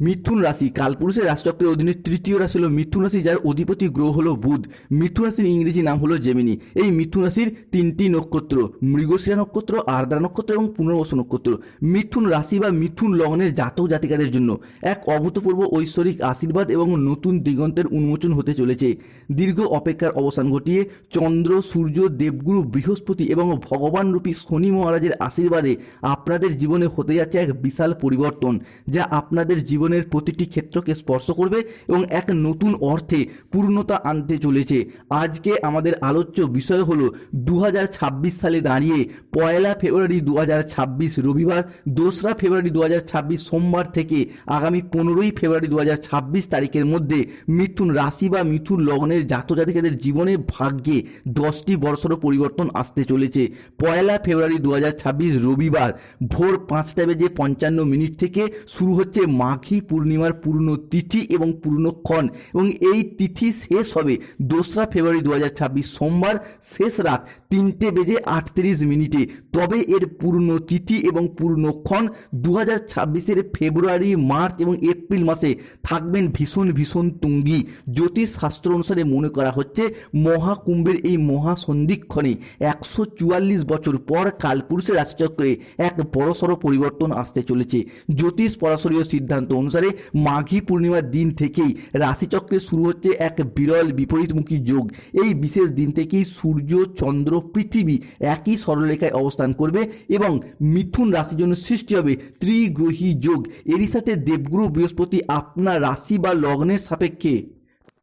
মিথুন রাশি, কালপুরুষের রাশিচক্রের অধীনে তৃতীয় রাশি হলো মিথুন রাশি, যার অধিপতি গ্রহ হলো বুধ। মিথুন রাশির ইংরেজি নাম হলো জেমিনি। এই মিথুন রাশির তিনটি নক্ষত্র, মৃগশিরা নক্ষত্র, আর্দ্রা নক্ষত্র এবং পুনর্বসু নক্ষত্র। মিথুন রাশি বা মিথুন লগ্নের জাতক জাতিকাদের জন্য এক অভূতপূর্ব ঐশ্বরিক আশীর্বাদ এবং নতুন দিগন্তের উন্মোচন হতে চলেছে। দীর্ঘ অপেক্ষার অবসান ঘটিয়ে চন্দ্র, সূর্য, দেবগুরু, বৃহস্পতি এবং ভগবান রূপী শনি মহারাজের আশীর্বাদে আপনাদের জীবনে হতে যাচ্ছে এক বিশাল পরিবর্তন, যা আপনাদের জীবনের প্রতিটি ক্ষেত্রকে স্পর্শ করবে এবং এক নতুন অর্থে পূর্ণতা আনতে চলেছে। আজকে আমাদের আলোচ্য বিষয় হলো দু সালে দাঁড়িয়ে পয়লা ফেব্রুয়ারি দু রবিবার, দোসরা ফেব্রুয়ারি দু সোমবার থেকে আগামী পনেরোই ফেব্রুয়ারি দু তারিখের মধ্যে মিথুন রাশি বা মিথুন লগ্নের জাতজাতিকাদের জীবনে ভাগ্যে দশটি বড়সড় পরিবর্তন আসতে চলেছে। পয়লা ফেব্রুয়ারি দু হাজার ছাব্বিশ রবিবার ভোর পাঁচটা বেজে পঞ্চান্ন মিনিট থেকে শুরু হচ্ছে মাঘী পূর্ণিমার পূর্ণ তিথি এবং পূর্ণক্ষণ এবং এই তিথি শেষ হবে দোসরা ফেব্রুয়ারি দু হাজার ছাব্বিশ সোমবার শেষ রাত তিনটে বেজে আটত্রিশ মিনিটে। তবে এর পূর্ণ তিথি এবং পূর্ণক্ষণ দু হাজার ছাব্বিশের ফেব্রুয়ারি, মার্চ এবং এপ্রিল মাসে। থাকবেন ভীষণ ভীষণ তুঙ্গি। জ্যোতিষ শাস্ত্র অনুসারে মনে করা হচ্ছে, মহাকুম্ভের এই মহাসন্ধিক্ষণে একশো চুয়াল্লিশ বছর পর কালপুরুষের রাশিচক্রে এক বড়সড় পরিবর্তন আসতে চলেছে। জ্যোতিষ পরাশরীয় সিদ্ধান্ত অনুসারে মাঘী পূর্ণিমার দিন থেকেই রাশিচক্রে শুরু হচ্ছে এক বিরল বিপরীতমুখী যোগ। এই বিশেষ দিন থেকেই সূর্য, চন্দ্র পৃথিবী একই সরলরেখায় অবস্থান করবে এবং মিথুন রাশির জন্য সৃষ্টি হবে ত্রিগ্রহী যোগ। এরই সাথে দেবগুরু বৃহস্পতি আপনার রাশি বা লগ্নের সাপেক্ষে।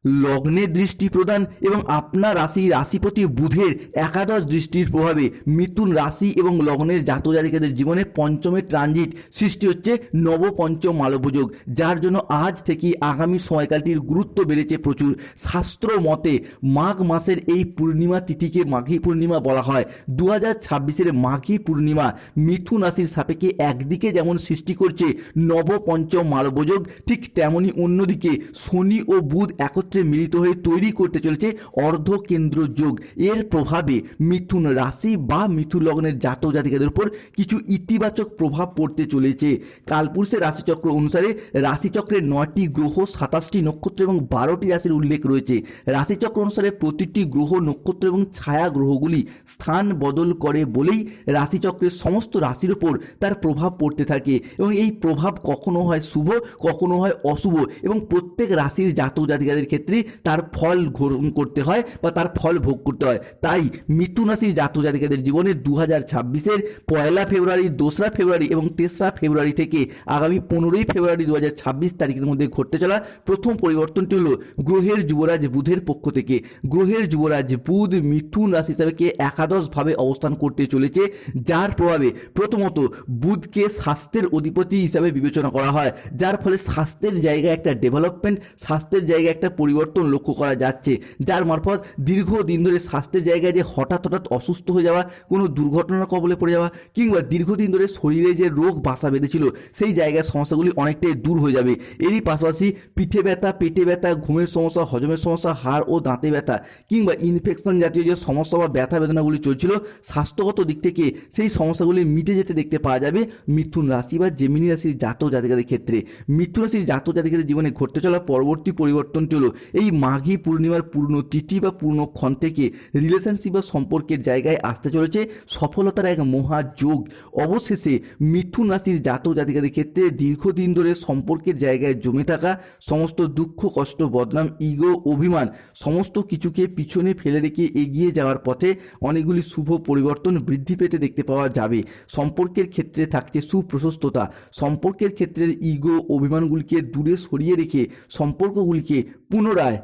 লগ্নে দৃষ্টি প্রদান এবং আপনার রাশি রাশিপতি বুধের একাদশ দৃষ্টির প্রভাবে মিথুন রাশি এবং লগ্নের জাতজাতিকাদের জীবনে পঞ্চমের ট্রানজিট সৃষ্টি হচ্ছে নবপঞ্চম মালবযোগ যার জন্য আজ থেকে আগামী সময়কালটির গুরুত্ব বেড়েছে প্রচুর। শাস্ত্র মতে, মাঘ মাসের এই পূর্ণিমা তিথিকে মাঘী পূর্ণিমা বলা হয়। দু হাজার ছাব্বিশের মাঘী পূর্ণিমা মিথুন রাশির সাপেক্ষে একদিকে যেমন সৃষ্টি করছে নবপঞ্চম মালবযোগ ঠিক তেমনি অন্যদিকে শনি ও বুধ একত্রে মিলিত হয়ে তৈরি করতে চলেছে অর্ধকেন্দ্র যোগ এর প্রভাবে মিথুন রাশি বা মিথুন লগ্নের জাতক জাতিকাদের উপর কিছু ইতিবাচক প্রভাব পড়তে চলেছে। কালপুরুষের রাশিচক্র অনুসারে রাশিচক্রের নয়টি গ্রহ, সাতাশটি নক্ষত্র এবং বারোটি রাশির উল্লেখ রয়েছে। রাশিচক্র অনুসারে প্রতিটি গ্রহ, নক্ষত্র এবং ছায়া গ্রহগুলি স্থান বদল করে বলেই রাশিচক্রের সমস্ত রাশির উপর তার প্রভাব পড়তে থাকে এবং এই প্রভাব কখনো হয় শুভ, কখনো হয় অশুভ এবং প্রত্যেক রাশির জাতক জাতিকাদের ক্ষেত্রে তার ফল গ্রহণ করতে হয় বা তার ফল ভোগ করতে হয়। তাই মিথুন রাশির জাতক জাতিকাদের জীবনে দু হাজার ছাব্বিশের পয়লা ফেব্রুয়ারি, দোসরা ফেব্রুয়ারি এবং তেসরা ফেব্রুয়ারি থেকে আগামী পনেরোই ফেব্রুয়ারি দু হাজার ছাব্বিশ তারিখের মধ্যে ঘটতে চলা প্রথম পরিবর্তনটি হলো গ্রহের যুবরাজ বুধের পক্ষ থেকে। গ্রহের যুবরাজ বুধ মিথুন রাশি হিসাবে একাদশভাবে অবস্থান করতে চলেছে, যার প্রভাবে প্রথমত বুধকে স্বাস্থ্যের অধিপতি হিসাবে বিবেচনা করা হয়, যার ফলে স্বাস্থ্যের জায়গায় একটা ডেভেলপমেন্ট স্বাস্থ্যের জায়গায় একটা পরিবর্তন লক্ষ্য করা যাচ্ছে, যার মারফত দীর্ঘদিন ধরে স্বাস্থ্যের জায়গায় যে হঠাৎ হঠাৎ অসুস্থ হয়ে যাওয়া, কোনো দুর্ঘটনার কবলে পড়ে যাওয়া, কিংবা দীর্ঘদিন ধরে শরীরে যে রোগ বাসা বেঁধেছিল, সেই জায়গায় সমস্যাগুলি অনেকটাই দূর হয়ে যাবে। এরই পাশাপাশি পিঠে ব্যথা, পেটে ব্যথা, ঘুমের সমস্যা, হজমের সমস্যা, হাড় ও দাঁতে ব্যথা, কিংবা ইনফেকশন জাতীয় যে সমস্যা বা ব্যথা বেদনাগুলি চলছিল, স্বাস্থ্যগত দিক থেকে সেই সমস্যাগুলি মিটে যেতে দেখতে পাওয়া যাবে মিথুন রাশি বা জেমিনি রাশির জাতক জাতিকাদের ক্ষেত্রে। মিথুন রাশির জাতক জাতিকাদের জীবনে ঘটতে চলা পরবর্তী পরিবর্তনটি হলো এই মাঘী পূর্ণিমার পূর্ণ তিথি বা পূর্ণক্ষণ থেকে রিলেশনশিপ বা সম্পর্কের জায়গায় আসতে চলেছে সফলতার এক মহাযোগ অবশেষে মিথুন রাশির জাতক জাতিকাদের ক্ষেত্রে দীর্ঘদিন ধরে সম্পর্কের জায়গায় জমে থাকা সমস্ত দুঃখ, কষ্ট, বদনাম ইগো অভিমান সমস্ত কিছুকে পিছনে ফেলে রেখে এগিয়ে যাওয়ার পথে অনেকগুলি শুভ পরিবর্তন বৃদ্ধি পেতে দেখতে পাওয়া যাবে। সম্পর্কের ক্ষেত্রে থাকছে সুপ্রশস্ততা। সম্পর্কের ক্ষেত্রের ইগো অভিমানগুলিকে দূরে সরিয়ে রেখে সম্পর্কগুলিকে পুনরায়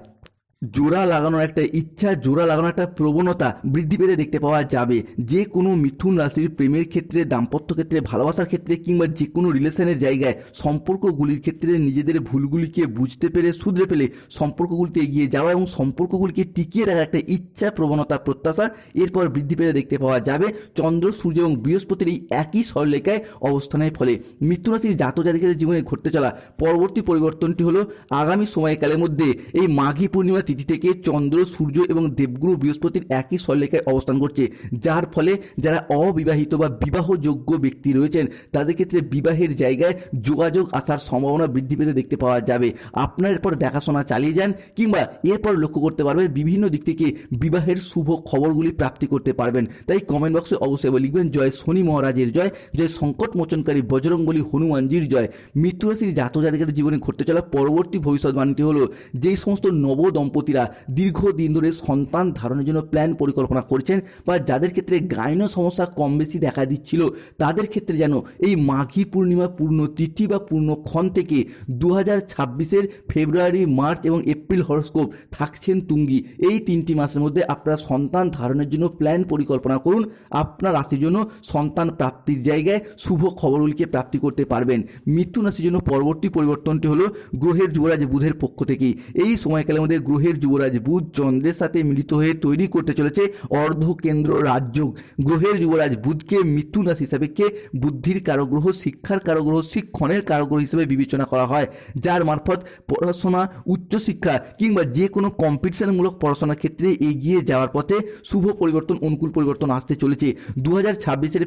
জোড়া লাগানোর একটা ইচ্ছা, জোড়া লাগানোর একটা প্রবণতা বৃদ্ধি পেতে দেখতে পাওয়া যাবে। যে কোনো মিথুন রাশির প্রেমের ক্ষেত্রে, দাম্পত্য ক্ষেত্রে, ভালোবাসার ক্ষেত্রে কিংবা যে কোনো রিলেশনের জায়গায় সম্পর্কগুলির ক্ষেত্রে নিজেদের ভুলগুলিকে বুঝতে পেরে, শুধরে পেলে সম্পর্কগুলিতে এগিয়ে যাওয়া এবং সম্পর্কগুলিকে টিকিয়ে রাখার একটা ইচ্ছা, প্রবণতা, প্রত্যাশা এরপর বৃদ্ধি পেতে দেখতে পাওয়া যাবে। চন্দ্র, সূর্য এবং বৃহস্পতির এই একই সরলেখায় অবস্থানের ফলে মিথুন রাশির জাতক জাতিকাদের জীবনে ঘটতে চলা পরবর্তী পরিবর্তনটি হলো আগামী সময়কালের মধ্যে এই মাঘী পূর্ণিমা তিথি থেকে চন্দ্র, সূর্য এবং দেবগুরু বৃহস্পতির একই সরলেখায় অবস্থান করছে। যার ফলে যারা অবিবাহিত বা বিবাহযোগ্য ব্যক্তি রয়েছেন, তাদের ক্ষেত্রে বিবাহের জায়গায় যোগাযোগ আসার সম্ভাবনা বৃদ্ধি পেতে দেখতে পাওয়া যাবে। আপনার এরপর দেখাশোনা চালিয়ে যান কিংবা এরপর লক্ষ্য করতে পারবেন বিভিন্ন দিক থেকে বিবাহের শুভ খবরগুলি প্রাপ্তি করতে পারবেন। তাই কমেন্ট বক্সে অবশ্যই লিখবেন, জয় শনি মহারাজের জয় জয় সংকট মোচনকারী বজরংবলী হনুমানজির জয়। মৃত্যু রাশির জাতক জাতিকার জীবনে ঘটতে চলা পরবর্তী ভবিষ্যৎবাণীটি হলো, যেই সমস্ত নব দম্পতিরা দীর্ঘদিন ধরে সন্তান ধারণের জন্য প্ল্যান পরিকল্পনা করছেন বা যাদের ক্ষেত্রে গাইনো সমস্যা কম বেশি দেখা দিচ্ছিল, তাদের ক্ষেত্রে যেন এই মাঘী পূর্ণিমা পূর্ণ তিথি বা পূর্ণক্ষণ থেকে দু হাজার ছাব্বিশের ফেব্রুয়ারি, মার্চ এবং এপ্রিল হরস্কোপ থাকছেন তুঙ্গি। এই তিনটি মাসের মধ্যে আপনারা সন্তান ধারণের জন্য প্ল্যান পরিকল্পনা করুন। আপনার রাশির জন্য সন্তান প্রাপ্তির জায়গায় শুভ খবরগুলিকে প্রাপ্তি করতে পারবেন। মৃত্যু রাশির জন্য পরবর্তী পরিবর্তনটি হলো গ্রহের যুবরাজ বুধের পক্ষ থেকেই। এই সময়কালের মধ্যে গ্রহের যুবরাজ বুধ চন্দ্রের সাথে মিলিত হয়ে তৈরি করতে চলেছে অর্ধকেন্দ্র রাজযোগ। গ্রহের যুবরাজ বুধকে মৃত্যু রাশি হিসাবে কে? বুদ্ধির কারগ্রহ, শিক্ষার কারগ্রহ, শিক্ষণের কারগ্রহ হিসেবে বিবেচনা করা হয়। যার মারফত পড়াশোনা উচ্চশিক্ষা কিংবা যে কোনো কম্পিটিশনমূলক পড়াশোনার ক্ষেত্রে এগিয়ে যাওয়ার পথে শুভ পরিবর্তন, অনুকূল পরিবর্তন আসতে চলেছে। দু হাজার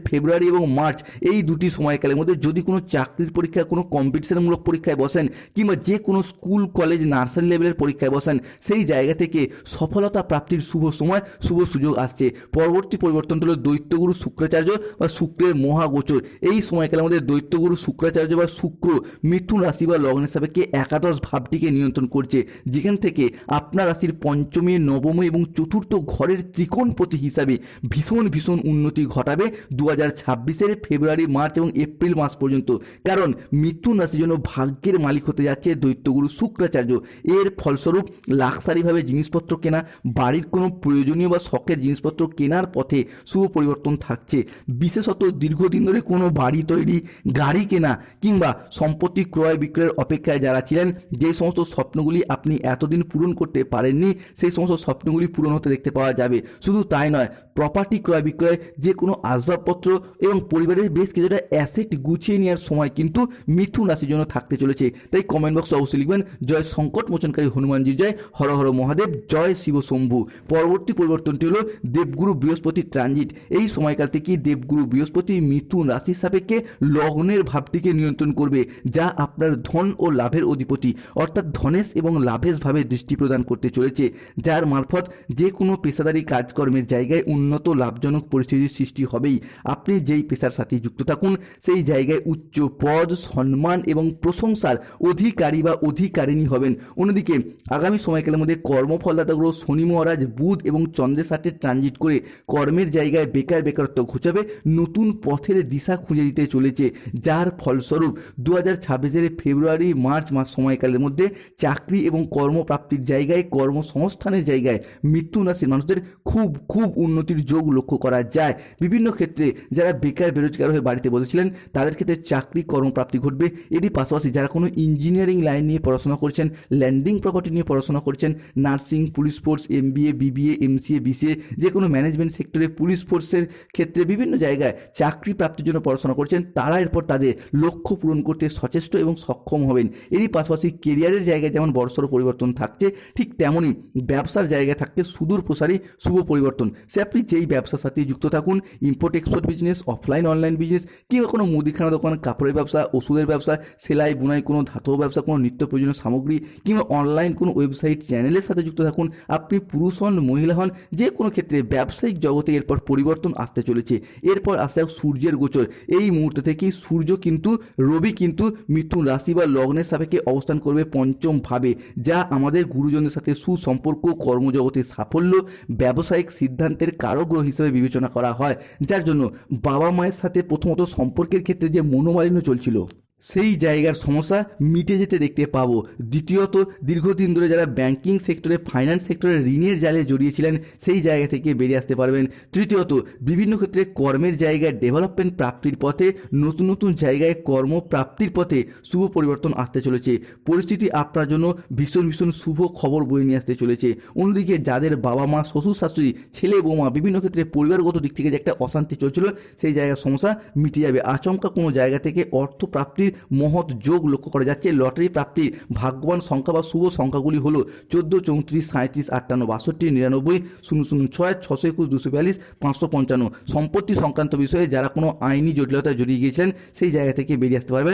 ফেব্রুয়ারি এবং মার্চ এই দুটি সময়কালের মধ্যে যদি কোনো চাকরির পরীক্ষায়, কোনো কম্পিটিশনমূলক পরীক্ষায় বসেন কিংবা যে কোনো স্কুল, কলেজ, নার্সারি লেভেলের পরীক্ষায় বসেন সেই জায়গা থেকে সফলতা প্রাপ্তির শুভ সময়, শুভ সুযোগ আসছে। পরবর্তী পরিবর্তন হলো দৈত্যগুরু শুক্রাচার্য বা শুক্রের মহাগোচর। এই সময়কালের মধ্যে দৈত্যগুরু শুক্রাচার্য বা শুক্র মিথুন রাশি বা লগ্নের সাপেক্ষে একাদশ ভাবটিকে নিয়ন্ত্রণ করছে। যেখান থেকে আপনার রাশির পঞ্চমী, নবমী এবং চতুর্থ ঘরের ত্রিকোণ ত্রিকোণপতি হিসাবে ভীষণ ভীষণ উন্নতি ঘটাবে দু হাজার ছাব্বিশের ফেব্রুয়ারি, মার্চ এবং এপ্রিল মাস পর্যন্ত। কারণ মিথুন রাশির জন্য ভাগ্যের মালিক হতে যাচ্ছে দৈত্যগুরু শুক্রাচার্য। এর ফলস্বরূপ লাক্সারিভাবে জিনিসপত্র কেনা, বাড়ির কোনো প্রয়োজনীয় বা শখের জিনিসপত্র কেনার পথে শুভ পরিবর্তন থাকছে। বিশেষত দীর্ঘদিন ধরে কোনো বাড়ি তৈরি, গাড়ি কেনা কিংবা সম্পত্তি ক্রয় বিক্রয়ের অপেক্ষায় যারা ছিলেন, যে সমস্ত স্বপ্নগুলি আপনি এতদিন পূরণ করতে পারেননি, সেই সমস্ত স্বপ্নগুলি পূরণ হতে দেখতে পাওয়া যাবে। শুধু তাই নয় প্রপার্টি ক্রয় বিক্রয় যে কোনো আসবাবপত্র এবং পরিবারের বেশ কিছুটা অ্যাসেট গুছিয়ে নেওয়ার সময় কিন্তু মিথুন রাশির জন্য থাকতে চলেছে। তাই কমেন্ট বক্সে অবশ্যই লিখবেন, জয় সংকট মোচনকারী হনুমানজি জয়, হর হর মহাদেব, জয় শিব শম্ভু। পরবর্তী পরিবর্তনটি হলো দেবগুরু বৃহস্পতি ট্রানজিট এই সময়কাল থেকে দেবগুরু বৃহস্পতি মিথুন রাশির সাপেক্ষে লগ্নের ভাবটিকে নিয়ন্ত্রণ করবে, যা আপনার ধন ও লাভের অধিপতি। অর্থাৎ ধনেশ এবং লাভেশ ভাবে দৃষ্টি প্রদান করতে চলেছে, যার মারফত যে কোনো পেশাদারি কাজকর্মের জায়গায় লাভজনক পরিস্থিতির সৃষ্টি হবেই। আপনি যেই পেশার সাথে যুক্ত থাকুন, সেই জায়গায় উচ্চ পদ, সম্মান এবং প্রশংসার অধিকারী বা অধিকারিণী হবেন। অন্যদিকে, আগামী সময়কালের মধ্যে কর্মফলদাতা গ্রহ শনি মহারাজ, বুধ এবং চন্দ্রের সাথে ট্রানজিট করে কর্মের জায়গায় বেকার বেকারত্ব ঘুচাবে, নতুন পথের দিশা খুঁজে দিতে চলেছে। যার ফলস্বরূপ দু হাজার ছাব্বিশের ফেব্রুয়ারি, মার্চ মাস সময়কালের মধ্যে চাকরি এবং কর্মপ্রাপ্তির জায়গায় কর্মসংস্থানের জায়গায় মৃত্যু রাশির মানুষদের খুব খুব উন্নতির যোগ লক্ষ্য করা যায়। বিভিন্ন ক্ষেত্রে যারা বেকার, বেরোজগার হয়ে বাড়িতে বসেছিলেন, তাদের ক্ষেত্রে চাকরি, কর্মপ্রাপ্তি ঘটবে। এরই পাশাপাশি যারা কোনো ইঞ্জিনিয়ারিং লাইন নিয়ে পড়াশোনা করছেন ল্যান্ডিং প্রপার্টি নিয়ে পড়াশোনা করছেন nursing police force M BA BBA MCA BCA যে কোনো ম্যানেজমেন্ট সেক্টরে পুলিশ ফোর্সের ক্ষেত্রে বিভিন্ন জায়গায় চাকরি প্রাপ্তির জন্য পড়াশোনা করছেন, তারা এরপর তাদের লক্ষ্য পূরণ করতে সচেষ্ট এবং সক্ষম হবেন। এরই পাশাপাশি কেরিয়ারের জায়গায় যেমন বড়সড় পরিবর্তন থাকছে, ঠিক তেমনই ব্যবসার জায়গায় থাকতে সুদূর প্রসারী শুভ পরিবর্তন। সে আপনি যেই ব্যবসার সাথে যুক্ত থাকুন import export business offline online business কিংবা কোনো মুদিখানা দোকান, কাপড়ের ব্যবসা, ওষুধের ব্যবসা, সেলাই, বুনাই, কোনো ধাতব ব্যবসা, কোনো নিত্য প্রয়োজনীয় সামগ্রী, কিংবা অনলাইন কোনো ওয়েবসাইট চ্যানেলের সাথে যুক্ত থাকুন, আপনি পুরুষ হন, মহিলা হন, যে কোনো ক্ষেত্রে ব্যবসায়িক জগতে এরপর পরিবর্তন আসতে চলেছে। এরপর আসতে সূর্যের গোচর। এই মুহূর্ত থেকেই সূর্য কিন্তু, রবি কিন্তু মিথুন রাশি বা লগ্নের সাপেক্ষে অবস্থান করবে পঞ্চম ভাবে যা আমাদের গুরুজনদের সাথে সুসম্পর্ক, কর্মজগতের সাফল্য, ব্যবসায়িক সিদ্ধান্তের কারগ্রহ হিসেবে বিবেচনা করা হয়, যার জন্য বাবা মায়ের সাথে প্রথমত সম্পর্কের ক্ষেত্রে যে মনোমালিন্য চলছিল। সেই জায়গার সমস্যা মিটে যেতে দেখতে পাবো। দ্বিতীয়ত, দীর্ঘদিন ধরে যারা ব্যাংকিং সেক্টরে ফাইন্যান্স সেক্টরে ঋণের জালে জড়িয়েছিলেন, সেই জায়গা থেকে বেরিয়ে আসতে পারবেন। তৃতীয়ত, বিভিন্ন ক্ষেত্রে কর্মের জায়গায় ডেভেলপমেন্ট প্রাপ্তির পথে, নতুন নতুন জায়গায় কর্ম প্রাপ্তির পথে শুভ পরিবর্তন আসতে চলেছে। পরিস্থিতি আপনার জন্য ভীষণ ভীষণ শুভ খবর বয়ে নিয়ে আসতে চলেছে। অন্যদিকে, যাদের বাবা মা শ্বশুর শাশুড়ি ছেলে, বৌমা বিভিন্ন ক্ষেত্রে পরিবারগত দিক থেকে যে একটা অশান্তি চলছিল, সেই জায়গার সমস্যা মিটে যাবে। আচমকা কোনো জায়গা থেকে অর্থ প্রাপ্তির মহৎ যোগ লক্ষ্য করা যাচ্ছে। লটারি প্রাপ্তির ভাগ্যবান সংখ্যা বা শুভ সংখ্যাগুলি হলো চোদ্দ, চৌত্রিশ সাঁত্রিশ আটান্ন, বাষট্টি, নিরানব্বই, শূন্য শূন্য, ছয়, ছশো একুশ, দুশো বিয়াল্লিশ, পাঁচশো পঞ্চান্ন। সম্পত্তি সংক্রান্ত বিষয়ে যারা কোনো আইনি জটিলতায় জড়িয়ে গিয়েছিলেন সেই জায়গা থেকে বেরিয়ে আসতে পারবে